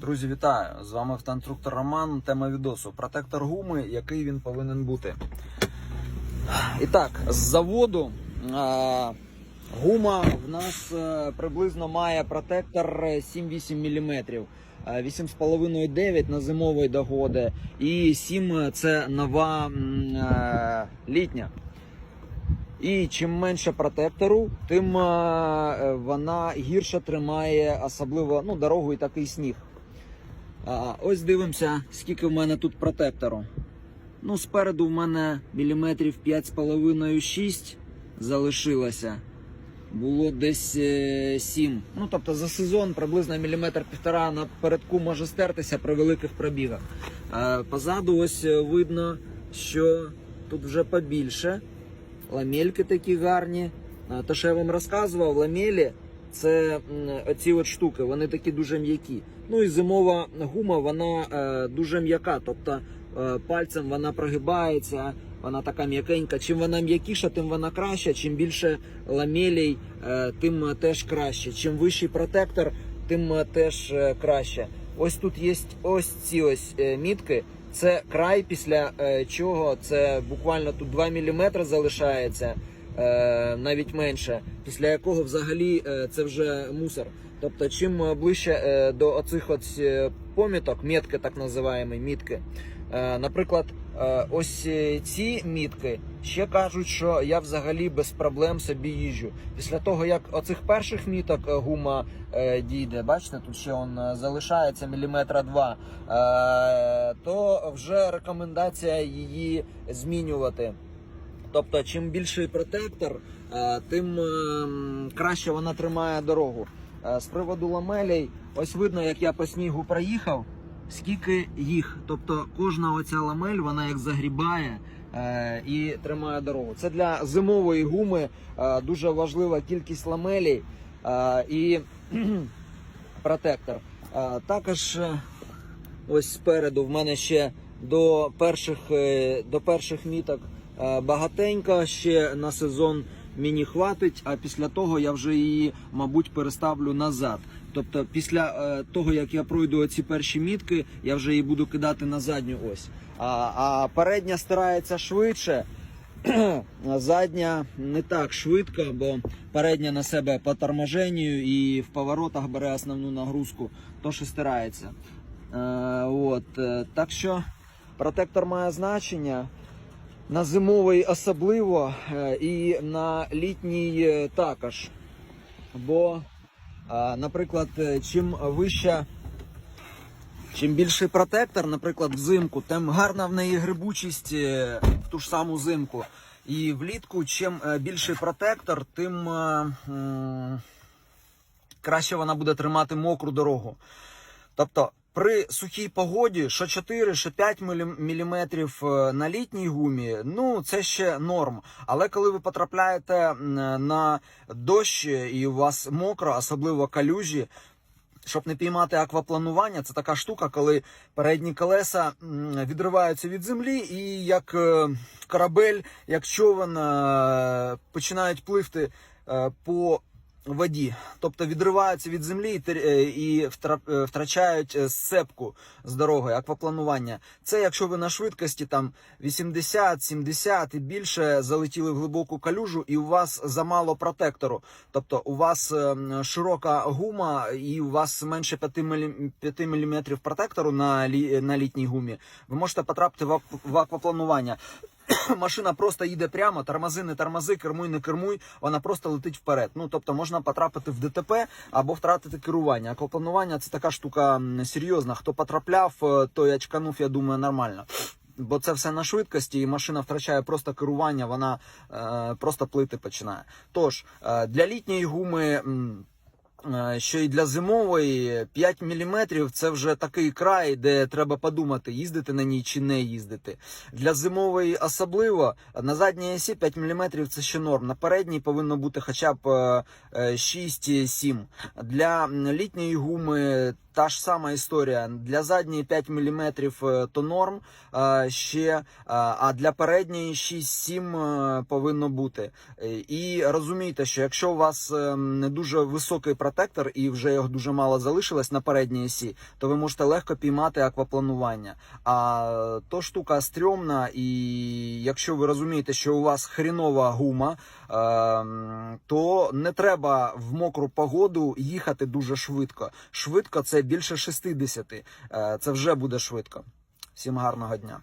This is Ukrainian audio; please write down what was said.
Друзі, вітаю! З вами автоінструктор Роман. Тема відосу. Протектор гуми, який він повинен бути. І так, з заводу а, гума в нас е, приблизно має протектор 7-8 мм. 8,5-9 на зимової догоди. І 7 це нова м, е, літня. І чим менше протектору, тим е, вона гірше тримає особливо ну, дорогу і такий сніг. А, ось дивимося, скільки в мене тут протектору. Ну, спереду в мене міліметрів 5,5-6 залишилося. Було десь е, 7. Ну, тобто за сезон приблизно міліметр півтора напередку може стертися при великих пробігах. Е, позаду ось е, видно, що тут вже побільше. Ламельки такі гарні. Е, Те, що я вам розказував, ламелі це оці от штуки, вони такі дуже м'які. Ну і зимова гума, вона е, дуже м'яка, тобто е, пальцем вона прогибається, вона така м'якенька. Чим вона м'якіша, тим вона краща. Чим більше ламелей, е, тим теж краще. Чим вищий протектор, тим теж е, краще. Ось тут є ось ці ось е, мітки. Це край, після е, чого це буквально тут 2 мм залишається, навіть менше, після якого взагалі е, це вже мусор. Тобто, чим е, ближче е, до оцих е, поміток, метки так називаємо, мітки. Е, Наприклад, е, ось е, ці мітки ще кажуть, що я взагалі без проблем собі їжджу. Після того, як оцих перших міток е, гума е, дійде, бачите, тут ще он е, залишається міліметра два, е, то вже рекомендація її змінювати. Тобто, чим більший протектор, е, тим ем, краще вона тримає дорогу. Е, З приводу ламелей, ось видно, як я по снігу проїхав, скільки їх. Тобто кожна оця ламель, вона як загрібає е, і тримає дорогу. Це для зимової гуми е, дуже важлива кількість ламелей е, і протектор. Е, Також е, ось спереду в мене ще до перших, е, до перших міток е, багатенько ще на сезон мені хватить, а після того я вже її, мабуть, переставлю назад. Тобто, після е, того, як я пройду ці перші мітки, я вже її буду кидати на задню ось. А, а передня старається швидше. а Задня не так швидко, бо передня на себе по торможенню і в поворотах бере основну нагрузку, тож і стирається. Е, от, е, так що протектор має значення. На зимовий особливо е, і на літній е, також. Бо, е, наприклад, чим вища, чим більший протектор, наприклад, взимку, тим гарна в неї грибучість в ту ж саму зимку. І влітку, чим більший протектор, тим краще вона буде тримати мокру дорогу. Тобто при сухій погоді, що 4, що 5 мм на літній гумі, ну це ще норм. Але коли ви потрапляєте на дощ і у вас мокро, особливо калюжі, щоб не піймати аквапланування, це така штука, коли передні колеса відриваються від землі, і як е, корабель, як човен е, починають пливти е, по воді, тобто відриваються від землі і е, е, втрачають е, сцепку з дорогою, аквапланування. Це якщо ви на швидкості там 80, 70 і більше залетіли в глибоку калюжу, і у вас замало протектору. Тобто у вас широка гума, і у вас менше 5 мм, 5 мм протектору на, лі, на літній гумі. Ви можете потрапити в аквапланування. Машина просто їде прямо, тормози, не тормози, кермуй, не кермуй, вона просто летить вперед. Ну тобто можна потрапити в ДТП або втратити керування. А Аквапланування це така штука серйозна. Хто потрапляв, е, той очканув, я думаю, нормально. Бо це все на швидкості, і машина втрачає просто керування, вона е, просто плити починає. Тож е, для літньої гуми. Е, Що і для зимової 5 мм це вже такий край, де треба подумати, їздити на ній чи не їздити. Для зимової особливо на задній осі 5 мм це ще норм. На передній повинно бути хоча б е, е, 6-7. Для літньої гуми та ж сама історія. Для задньої 5 мм то норм е, ще, е, а для передньої 6-7 е, повинно бути. Е, І розумійте, що якщо у вас е, не дуже високий протектор, протектор і вже його дуже мало залишилось на передній осі, то ви можете легко піймати аквапланування. А то штука стрьомна, і якщо ви розумієте, що у вас хрінова гума, ем, то не треба в мокру погоду їхати дуже швидко. Швидко це більше 60. Е, Це вже буде швидко. Всім гарного дня.